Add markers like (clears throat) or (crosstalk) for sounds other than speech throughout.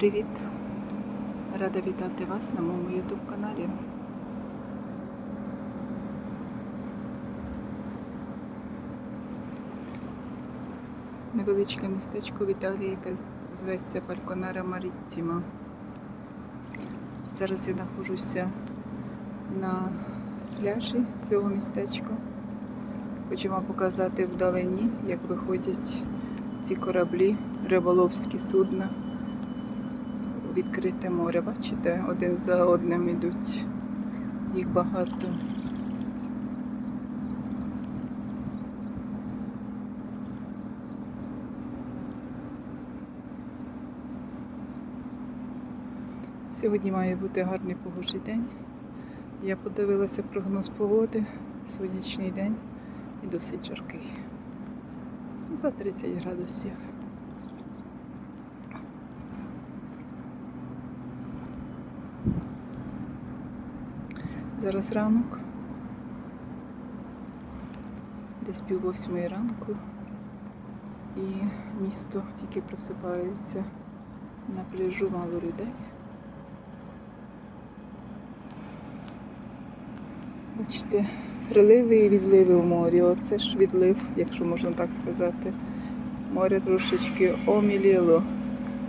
Привіт! Рада вітати вас на моєму YouTube каналі. Невеличке містечко в Італії, яке зветься Фальконара Маріттіма. Зараз я знаходжуся на пляжі цього містечка. Хочу вам показати вдалині, як виходять ці кораблі, риболовські судна відкрите море. Бачите, один за одним ідуть. Їх багато. Сьогодні має бути гарний погожий день. Я подивилася прогноз погоди. Сонячний день і досить жаркий. За 30 градусів. Зараз ранок. Десь пів восьмої ранку. І місто тільки просипається. На пляжу мало людей. Бачите, приливи і відливи в морі. Оце ж відлив, якщо можна так сказати. Море трошечки оміліло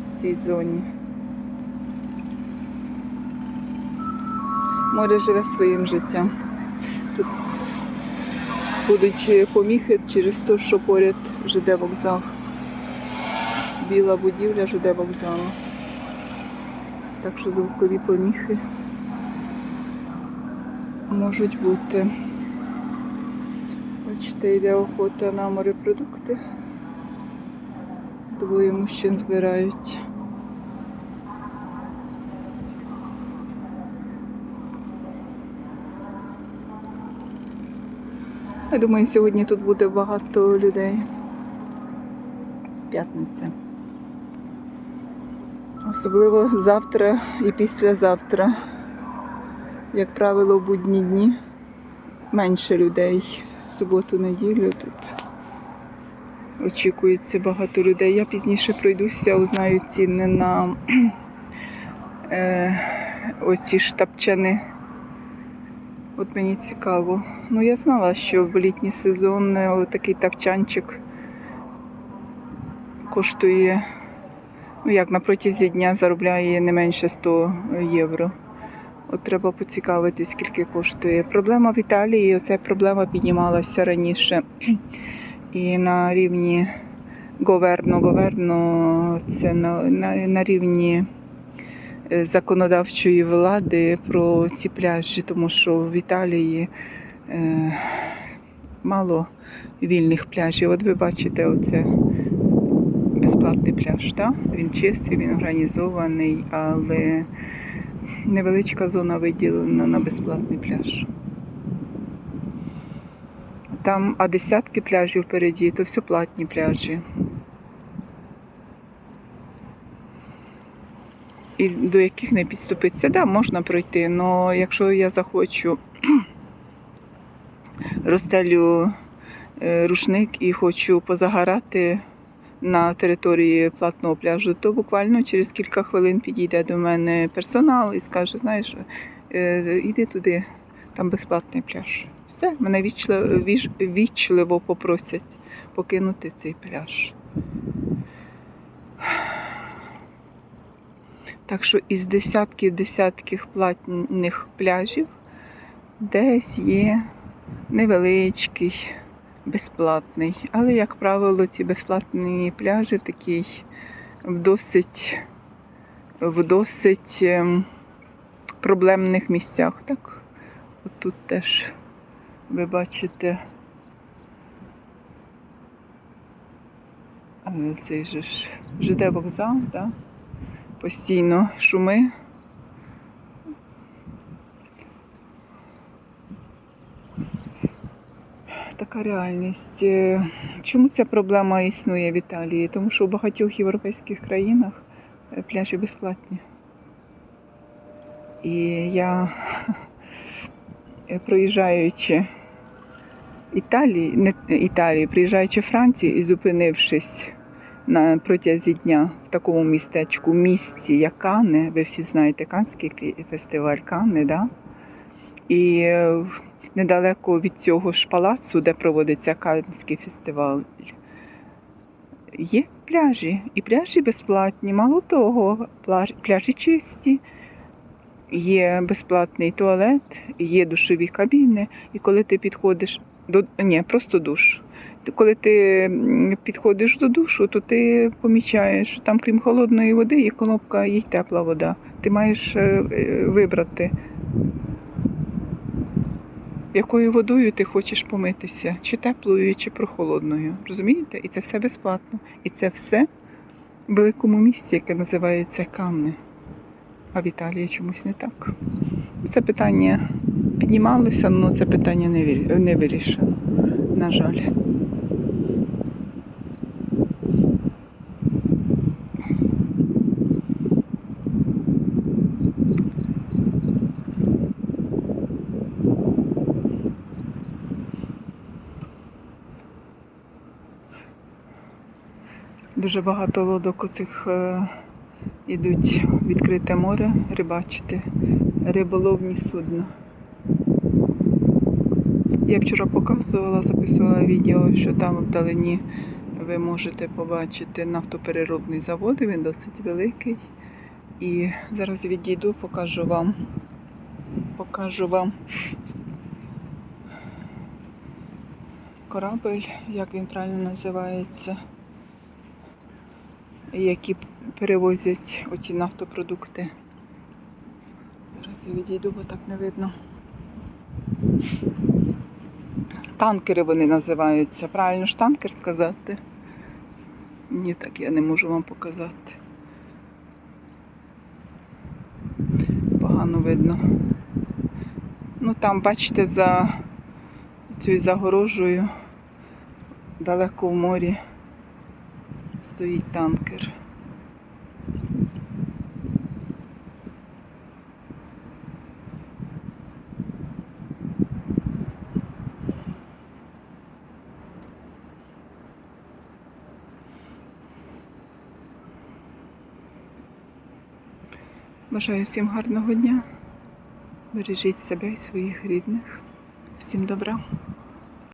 в цій зоні. Море живе своїм життям. Тут будуть поміхи через те, що поряд ЖД вокзал. Біла будівля ЖД вокзалу. Так що звукові поміхи можуть бути. Бачите, йде охота на морепродукти. Двоє мужчин збирають. Я думаю, сьогодні тут буде багато людей. П'ятниця. Особливо завтра і післязавтра. Як правило, в будні дні менше людей. В суботу-неділю тут очікується багато людей. Я пізніше пройдуся, узнаю ціни на е, ось ці штапчани. От мені цікаво. Ну, я знала, що в літній сезон е, такий тапчанчик коштує, ну як на протязі дня заробляє не менше 100 євро. От треба поцікавитись, скільки коштує. Проблема в Італії, оця проблема піднімалася раніше. І на рівні говерно, говерно це на, на, на рівні законодавчої влади про ці пляжі, тому що в Італії е, мало вільних пляжів. От ви бачите, оце безплатний пляж. Так? Він чистий, він організований, але невеличка зона виділена на безплатний пляж. Там, а десятки пляжів впереді, то все платні пляжі. І до яких не підступитися, да, можна пройти, але якщо я захочу (clears throat) розстелю е, рушник і хочу позагорати на території платного пляжу, то буквально через кілька хвилин підійде до мене персонал і скаже, знаєш, е, іди туди, там безплатний пляж. Все, мене вічливо, віч, вічливо попросять покинути цей пляж. Так що із десятків десятків платних пляжів десь є невеличкий, безплатний. Але, як правило, ці безплатні пляжі в такій в досить, в досить ем, проблемних місцях. Так? От тут теж ви бачите е, цей же ж ЖД вокзал, так? Постійно шуми. Така реальність. Е, Чому ця проблема існує в Італії? Тому що в багатьох європейських країнах е, пляжі безплатні. І я, е, проїжджаючи Італії, не Італії, приїжджаючи в Францію і зупинившись на протязі дня в такому містечку, місці, як Канне. Ви всі знаєте Канський фестиваль Канне, да? І е, недалеко від цього ж палацу, де проводиться Канський фестиваль, є пляжі. І пляжі безплатні. Мало того, пляжі чисті. Є безплатний туалет, є душові кабіни, і коли ти підходиш до ні, просто душ. Коли ти підходиш до душу, то ти помічаєш, що там, крім холодної води, є кнопка, є тепла вода. Ти маєш е, е, вибрати, якою водою ти хочеш помитися, чи теплою, чи прохолодною. Розумієте? І це все безплатно. І це все в великому місті, яке називається Канни. А в Італії чомусь не так. Це питання піднімалося, але це питання не вирішено, на жаль. Дуже багато лодок оцих е, ідуть в відкрите море рибачити, риболовні судна. Я вчора показувала, записувала відео, що там вдалині ви можете побачити нафтопереробний завод, він досить великий. І зараз відійду, покажу вам. Покажу вам корабель, як він правильно називається, які перевозять оці нафтопродукти. Зараз я відійду, бо так не видно. Танкери вони називаються. Правильно ж танкер сказати? Ні, так я не можу вам показати. Погано видно. Ну там, бачите, за цією загорожею далеко в морі стоїть танкер. Бажаю всім гарного дня. Бережіть себе і своїх рідних. Всім добра.